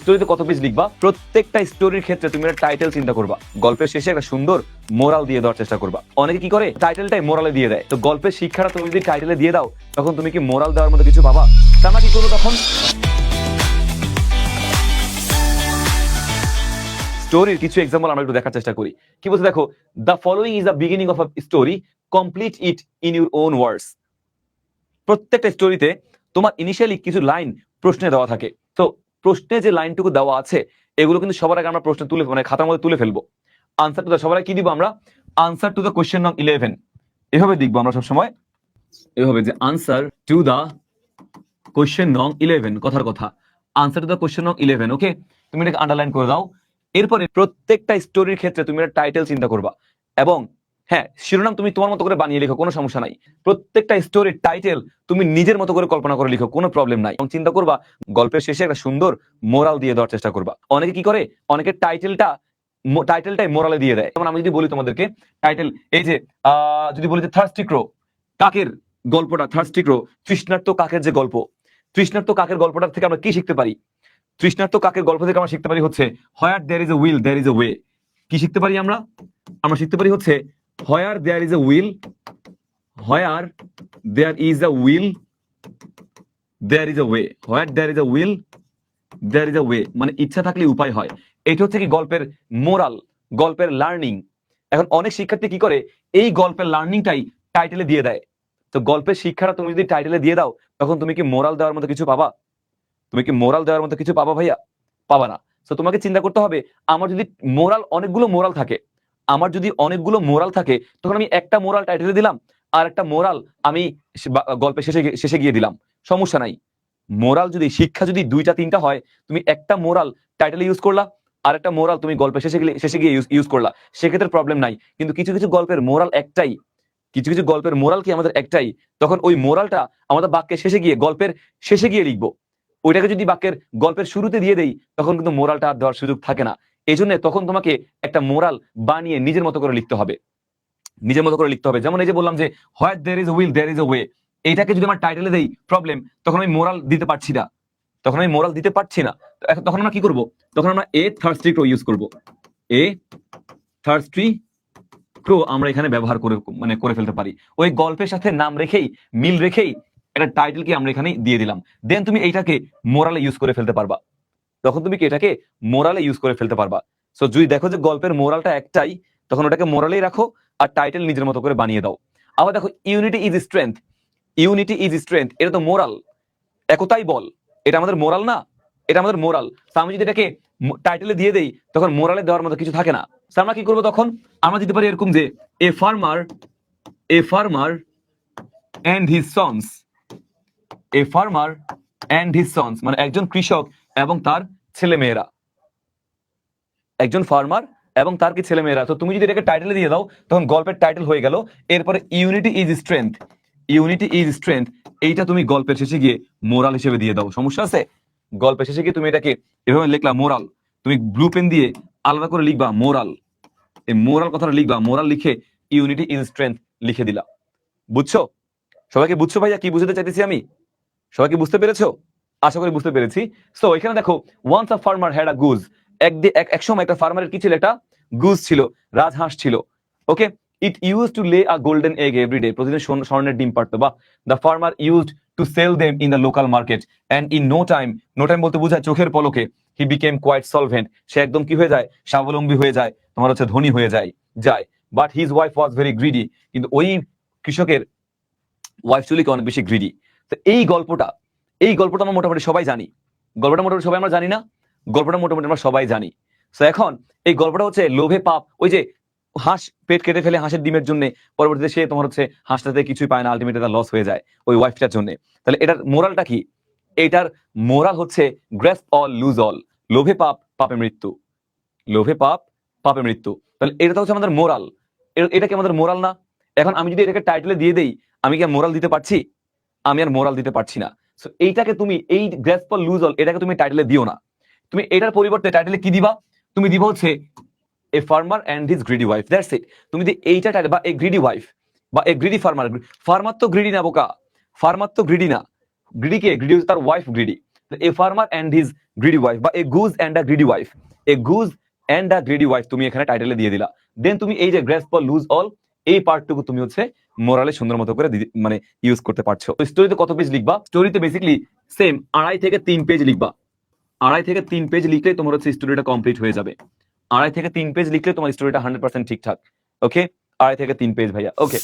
স্টোরিতে কত পেজ লিখবা? প্রত্যেকটা স্টোরির ক্ষেত্রে তুমি একটা টাইটেল চিন্তা করবা। গল্পের শেষে একটা সুন্দর মোরাল দিয়ে দেওয়ার চেষ্টা করবা। অনেকে কি করে? টাইটেলটাই মোরালে দিয়ে দেয়। তো গল্পের শিক্ষাটা তুমি যদি টাইটেলে দিয়ে দাও, তখন তুমি কি মোরাল দেওয়ার মতো কিছু পাবা? তা আমরা কি করব তখন? স্টোরির কিছু এক্সাম্পল আমরা একটু দেখার চেষ্টা করি। কি বলছে দেখো the following is the beginning of a story complete it in your own words প্রত্যেকটা স্টোরিতে তোমার ইনিশিয়ালি কিছু লাইন প্রশ্নে দেওয়া থাকে। প্রশ্নে যে লাইনটুকু দেওয়া আছে, এগুলো কিন্তু সবার আগে আমরা প্রশ্ন তুলে মানে খাতার মধ্যে তুলে ফেলব। আনসার টু দ্য সবার কি দিব আমরা? আনসার টু দ্য কোয়েশ্চেন নং ইলেভেন এভাবে দেখব আমরা সবসময়। এভাবে যে আনসার টু দ্য কোয়েশ্চেন নং ইলেভেন কথার কথা। আনসার টু দ্য কোয়েশ্চেন নং ইলেভেন ওকে তুমি এটাকে আন্ডারলাইন করে দাও। এরপরে প্রত্যেকটা স্টোরির ক্ষেত্রে তুমি একটা টাইটেল চিন্তা করবা। এবং হ্যাঁ শিরোনাম তুমি তোমার মতো করে বানিয়ে লিখো, কোনো সমস্যা নাই। প্রত্যেকটা স্টোরির টাইটেল তুমি নিজের মতো করে কল্পনা করে লিখো, কোনো প্রবলেম নাই। এবং চিন্তা করবা, গল্পের শেষে একটা সুন্দর মোরাল দিয়ে দেওয়ার চেষ্টা করবা। অনেকে কি করে অনেকে টাইটেলটা টাইটেলটাই মোরালে দিয়ে দেয়। যেমন আমি যদি বলি তোমাদেরকে টাইটেল এই যে যদি বলি যে থার্স্টি ক্রো কাকের গল্পটা থার্স্টি ক্রো তৃষ্ণার্ত কাকের যে গল্প, তৃষ্ণার্ত কাকের গল্পটা থেকে আমরা কি শিখতে পারি? তৃষ্ণার্ত কাকের গল্প থেকে আমরা শিখতে পারি হচ্ছে where there is a will there is a way কি শিখতে পারি আমরা? আমরা শিখতে পারি হচ্ছে where there is a will where there is a will there is a way where there is a will there is a way মানে ইচ্ছা থাকলে উপায় হয়। এটা হচ্ছে কি গল্পের মোরাল, গল্পের লার্নিং এখন অনেক শিক্ষার্থী কি করে? এই গল্পের লার্নিংটাই টাইটেলে দিয়ে দেয়। তো গল্পের শিক্ষাটা তুমি যদি টাইটেলে দিয়ে দাও, তখন তুমি কি মোরাল দেওয়ার মতো কিছু পাবা? তুমি কি মোরাল দেওয়ার মতো কিছু পাবা ভাইয়া? পাবা না। তো তোমাকে চিন্তা করতে হবে, আমার যদি মোরাল, অনেকগুলো মোরাল থাকে আমার যদি অনেকগুলো মোরাল থাকে, তখন আমি একটা মোরাল টাইটেলে দিলাম, আর একটা মোরাল আমি গল্পের শেষে শেষে গিয়ে দিলাম। সমস্যা নাই। মোরাল যদি, শিক্ষা যদি দুইটা, তিনটা হয়, তুমি একটা মোরাল টাইটেলে ইউজ করলা, আর একটা মোরাল তুমি গল্পের শেষে গেলে শেষে গিয়ে ইউজ করলা। সেক্ষেত্রে প্রবলেম নাই। কিন্তু কিছু কিছু গল্পের মোরাল একটাই। কিছু কিছু গল্পের মোরাল কি আমাদের একটাই? তখন ওই মোরালটা আমাদের বাক্যের শেষে গিয়ে, গল্পের শেষে গিয়ে লিখব। ওইটাকে যদি বাক্যের গল্পের শুরুতে দিয়ে দেই, তখন কিন্তু মোরালটা আর দেওয়ার সুযোগ থাকে না। এই জন্য তখন তোমাকে একটা মোরাল বানিয়ে নিজের মতো করে লিখতে হবে। নিজের মতো করে লিখতে হবে। যেমন এই যে বললাম যে, what there is will there is a way. এইটাকে যদি আমার টাইটেলে দেই প্রবলেম তখন আমি মোরাল দিতে পারছি না। তখন আমি মোরাল দিতে পারছি না। তখন আমরা কি করব? তখন আমরা এ থার্স্টি ক্রো ইউজ করব। এ থার্স্টি ক্রো আমরা এখানে ব্যবহার করে মানে করে ফেলতে পারি। ওই গল্পের সাথে নাম রেখেই, মিল রেখেই একটা টাইটেলকে আমরা এখানে দিয়ে দিলাম। দেন তুমি এইটাকে মোরালে ইউজ করে ফেলতে পারবা। তখন তুমি কি এটাকে মোরালে ইউজ করে ফেলতে পারবা? সো যদি দেখো যে গল্পের মোরালটা একটাই, তখন ওটাকে মোরালেই রাখো আর টাইটেল নিজের মতো করে বানিয়ে দাও। আবার দেখো unity is strength unity is strength এটা তো মোরাল। একতাই বল। এটা আমাদের মোরাল না? এটা আমাদের মোরাল। আমি যদি এটাকে টাইটেলে দিয়ে দেই, তখন মোরালে দেওয়ার মতো কিছু থাকে না। আমরা কি করব তখন? আমরা দিতে পারি এরকম যে a farmer a farmer and his sons a farmer and his sons মানে একজন কৃষক এবং তার ছেলে মেয়েরা একজন ফার্মার এবং তার কি ছেলে মেয়েরা তো তুমি যদি এটাকে টাইটেলে দিয়ে দাও, তখন গল্পের টাইটেল হয়ে গেল, এরপরে unity is strength unity is strength এইটা তুমি গল্পের শেষে গিয়ে মোরাল হিসেবে দিয়ে দাও। সমস্যা আছে? গল্পের শেষে গিয়ে তুমি এটাকে এভাবে লিখলা মোরাল তুমি ব্লু পেন দিয়ে আলাদা করে লিখবা মোরাল এই মোরাল কথাটা লিখবা মোরাল লিখে ইউনিটি ইজ স্ট্রেংথ লিখে দিলা। বুঝছ? সবাইকে বুঝছ ভাইয়া? কি বুঝতে চাইতেছি আমি? সবাইকে বুঝতে পেরেছ? আশা করি বুঝতে পেরেছি। সো এখানে দেখো once a farmer had a goose এক এক সময় একটা ফার্মারের কি ছিল একটা? গুজ ছিল, রাজহাঁস ছিল। ওকে it use to lay a golden egg every day প্রতিদিন স্বর্ণ- স্বর্ণের ডিম পারতো বা the farmer used to sell them in the local market and in no time no time বলতে বোঝায় চোখের পলকে হি বিকেম কোয়াইট সলভেন্ট সে একদম কি হয়ে যায়? স্বাবলম্বী হয়ে যায়, তোমার হচ্ছে ধনী হয়ে যায় যায়। But his wife was very greedy কিন্তু ওই কৃষকের ওয়াইফ চুলি অনেক বেশি গ্রিডি তো এই গল্পটা এই গল্পটা আমরা মোটামুটি সবাই জানি। গল্পটা মোটামুটি সবাই আমরা জানি না, গল্পটা মোটামুটি আমরা সবাই জানি। তো এখন এই গল্পটা হচ্ছে লোভে পাপ, ওই যে হাঁস পেট কেটে ফেলে হাঁসের ডিমের জন্য, পরবর্তীতে সে তোমার হচ্ছে হাঁসটাতে কিছুই পায় না আলটিমেটলি তার লস হয়ে যায় ওই ওয়াইফটার জন্য। তাহলে এটার মোরালটা কি? এটার মোরাল হচ্ছে গ্রেস অল লুজ অল লোভে পাপ, পাপে মৃত্যু। লোভে পাপ, পাপে মৃত্যু। তাহলে এটা হচ্ছে আমাদের মোরাল এটা কি আমাদের মোরাল না? এখন আমি যদি এটাকে টাইটেলে দিয়ে দেই, আমি কি মোরাল দিতে পারছি? আমি আর মোরাল দিতে পারছি না। সো এইটাকে তুমি, এই গ্রেস ফর লুজ অল এটাকে তুমি টাইটেলে দিও না। তুমি এটার পরিবর্তে টাইটেলে কি দিবা? তুমি দিবা হচ্ছে a farmer and his greedy wife that's it তুমি যদি এইটা টাইটেল বা এ গ্রিডি ওয়াইফ বা এ গ্রিডি ফার্মার ফার্মার তো গ্রিডি না বোকা। ফার্মার তো গ্রিডি না। গ্রিডি কে? গ্রিডি তার wife greedy a farmer and his greedy wife বা a goose and a greedy wife a goose and a greedy wife তুমি এখানে টাইটেলে দিয়ে দিলা। দেন তুমি এই যে গ্রেস ফর লুজ অল এই পার্টটুকু তুমি হচ্ছে মোরালে সুন্দর মতো করে মানে ইউজ করতে পারছ। স্টোরিতে কত পেজ লিখবা? স্টোরিতে বেসিক্যালি সেম আড়াই থেকে তিন পেজ লিখবা। আড়াই থেকে তিন পেজ লিখলে তোমার হচ্ছে স্টোরিটা কমপ্লিট হয়ে যাবে। আড়াই থেকে তিন পেজ লিখলে তোমার স্টোরিটা হান্ড্রেড পার্সেন্ট ঠিকঠাক। ওকে আড়াই থেকে তিন পেজ ভাইয়া। ওকে